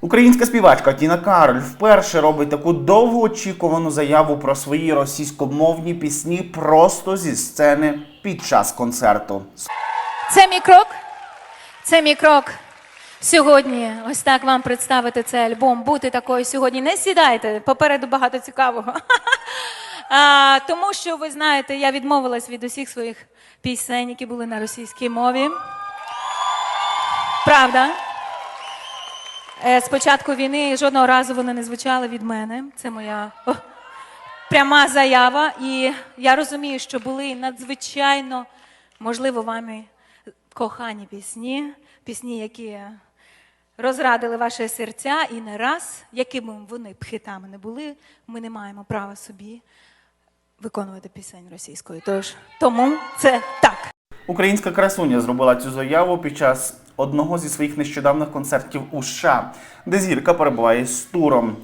Українська співачка Тіна Кароль вперше робить таку довгоочікувану заяву про свої російськомовні пісні просто зі сцени під час концерту. Це мій крок. Це мій крок. Сьогодні ось так вам представити цей альбом. Бути такою сьогодні. Не сідайте, попереду багато цікавого. А, тому що ви знаєте, я відмовилась від усіх своїх пісень, які були на російській мові. Правда. Е, З початку війни жодного разу вони не звучали від мене. Це моя о, пряма заява. І я розумію, що були надзвичайно, можливо, вами кохані пісні, пісні, які розрадили ваші серця, і не раз, якими вони б хитами не були, ми не маємо права собі виконувати пісень російською. Тож тому це так. Українська красуня зробила цю заяву під час одного зі своїх нещодавних концертів у США, де зірка перебуває з туром.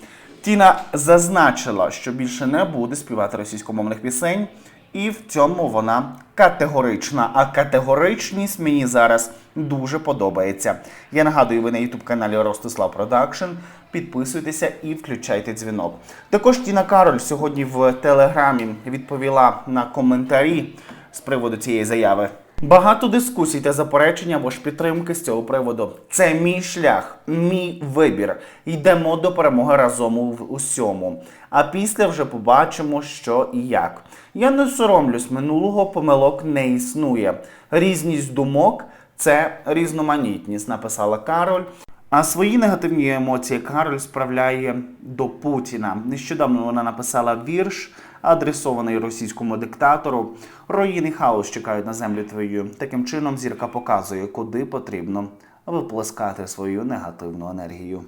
Тіна зазначила, що більше не буде співати російськомовних пісень, і в цьому вона категорична. А категоричність мені зараз дуже подобається. Я нагадую, ви на youtube каналі Ростислав Продакшн. Підписуйтеся і включайте дзвінок. Також Тіна Кароль сьогодні в телеграмі відповіла на коментарі з приводу цієї заяви. Багато дискусій та заперечень або ж підтримки з цього приводу. Це мій шлях, мій вибір. Йдемо до перемоги разом в усьому. А після вже побачимо, що і як. Я не соромлюсь, минулого помилок не існує. Різність думок це різноманітність, написала Кароль. А свої негативні емоції Кароль справляє до Путіна. Нещодавно вона написала вірш, адресований російському диктатору. Руїни хаос чекають на землю твою. Таким чином зірка показує, куди потрібно виплескати свою негативну енергію.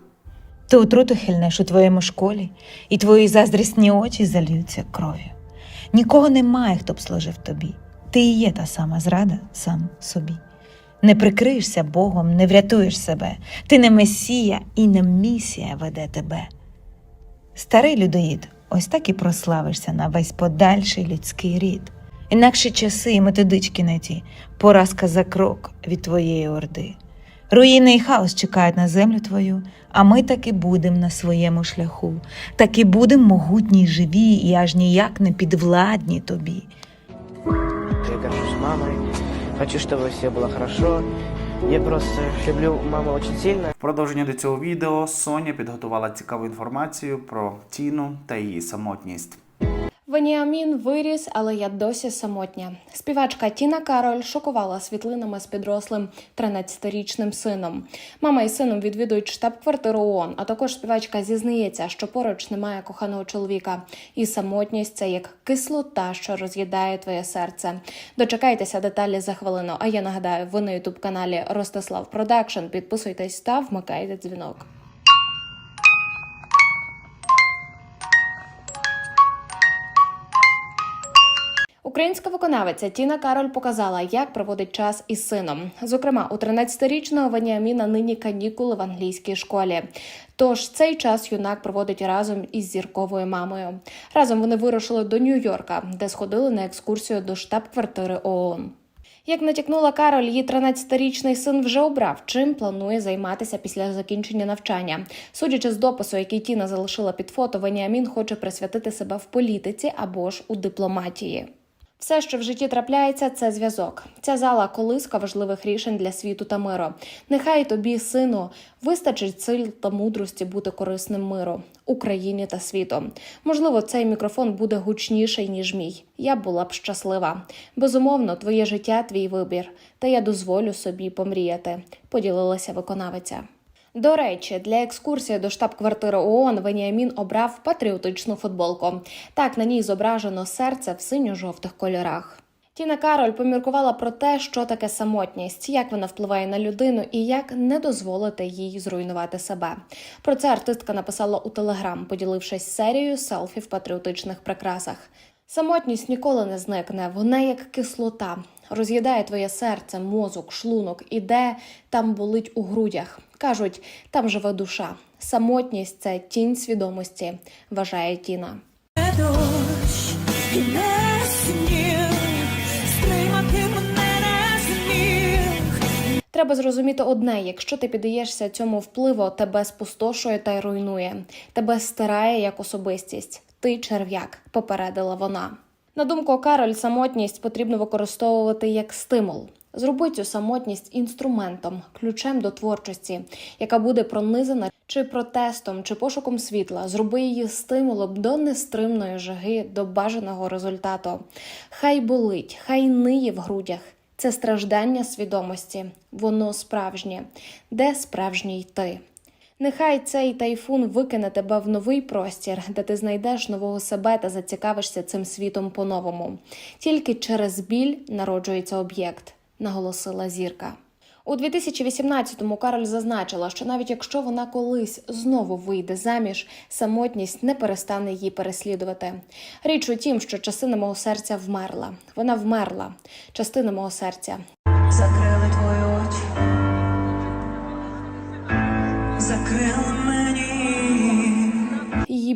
Ти отруту хильнеш у твоєму школі, і твої заздрісні очі зальються кров'ю. Нікого немає, хто б служив тобі. Ти і є та сама зрада сам собі. Не прикриєшся Богом, не врятуєш себе. Ти не месія і не місія веде тебе. Старий людоїд, ось так і прославишся на весь подальший людський рід. Інакші часи і методички не ті, поразка за крок від твоєї орди. Руїни і хаос чекають на землю твою, а ми таки будем на своєму шляху, таки будем могутні й живі, і аж ніяк не підвладні тобі. Я горжусь мамой. Хочу, чтобы все было хорошо. Я просто люблю маму дуже сильно. В продовження до цього відео Соня підготувала цікаву інформацію про Тіну та її самотність. Веніамін виріс, але я досі самотня. Співачка Тіна Кароль шокувала світлинами з підрослим 13-річним сином. Мама і сином відвідують штаб-квартиру ООН, а також співачка зізнається, що поруч немає коханого чоловіка. І самотність це як кислота, що роз'їдає твоє серце. Дочекайтеся деталі за хвилину. А я нагадаю, ви на ютуб каналі Ростислав Продакшн. Підписуйтесь та вмикайте дзвінок. Українська виконавиця Тіна Кароль показала, як проводить час із сином. Зокрема, у 13-річного Веніаміна нині канікули в англійській школі. Тож цей час юнак проводить разом із зірковою мамою. Разом вони вирушили до Нью-Йорка, де сходили на екскурсію до штаб-квартири ООН. Як натякнула Кароль, її 13-річний син вже обрав, чим планує займатися після закінчення навчання. Судячи з допису, який Тіна залишила під фото, Веніамін хоче присвятити себе в політиці або ж у дипломатії. Все, що в житті трапляється, це зв'язок. Ця зала колиска важливих рішень для світу та миру. Нехай тобі, сину, вистачить сил та мудрості бути корисним миру, Україні та світу. Можливо, цей мікрофон буде гучніший ніж мій. Я була б щаслива. Безумовно, твоє життя, твій вибір. Та я дозволю собі помріяти. Поділилася виконавиця. До речі, для екскурсії до штаб-квартири ООН Веніамін обрав патріотичну футболку. Так на ній зображено серце в синьо-жовтих кольорах. Тіна Кароль поміркувала про те, що таке самотність, як вона впливає на людину і як не дозволити їй зруйнувати себе. Про це артистка написала у телеграм, поділившись серією селфі в патріотичних прикрасах. Самотність ніколи не зникне, вона як кислота. Роз'їдає твоє серце, мозок, шлунок, і де там болить у грудях. Кажуть, там живе душа. Самотність це тінь свідомості, вважає Тіна. дощ не сніг, стримати мене не зміг. Треба зрозуміти одне: якщо ти піддаєшся цьому впливу, тебе спустошує та й руйнує, тебе стирає як особистість. Ти черв'як, попередила вона. На думку Кароль, самотність потрібно використовувати як стимул. Зроби цю самотність інструментом, ключем до творчості, яка буде пронизана чи протестом, чи пошуком світла. Зроби її стимулом до нестримної жаги, до бажаного результату. Хай болить, хай ниє в грудях. Це страждання свідомості, воно справжнє. Де справжній ти? Нехай цей тайфун викине тебе в новий простір, де ти знайдеш нового себе та зацікавишся цим світом по-новому. Тільки через біль народжується об'єкт, наголосила зірка. У 2018-му Кароль зазначила, що навіть якщо вона колись знову вийде заміж, самотність не перестане її переслідувати. Річ у тім, що частина мого серця вмерла. Вона вмерла. Частина мого серця.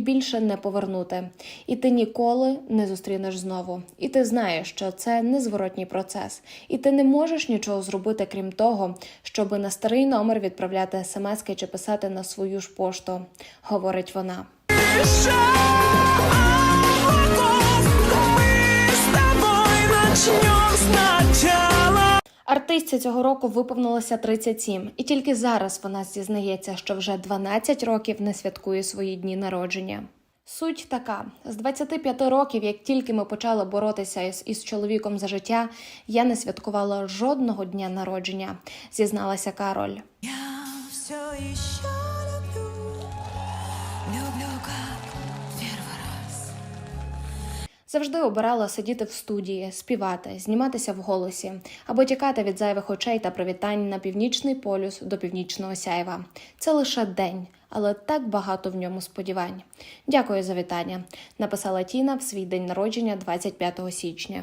Більше не повернути, і ти ніколи не зустрінеш знову. І ти знаєш, що це незворотній процес, і ти не можеш нічого зробити, крім того, щоби на старий номер відправляти смски чи писати на свою ж пошту, говорить вона. Артистці цього року виповнилося 37, і тільки зараз вона зізнається, що вже 12 років не святкує свої дні народження. Суть така: з 25 років, як тільки ми почали боротися із, із чоловіком за життя, я не святкувала жодного дня народження, зізналася Кароль. Я все еще Завжди обирала сидіти в студії, співати, зніматися в голосі або тікати від зайвих очей та привітань на північний полюс до північного сяйва. Це лише день, але так багато в ньому сподівань. Дякую за вітання. Написала Тіна в свій день народження 25 січня.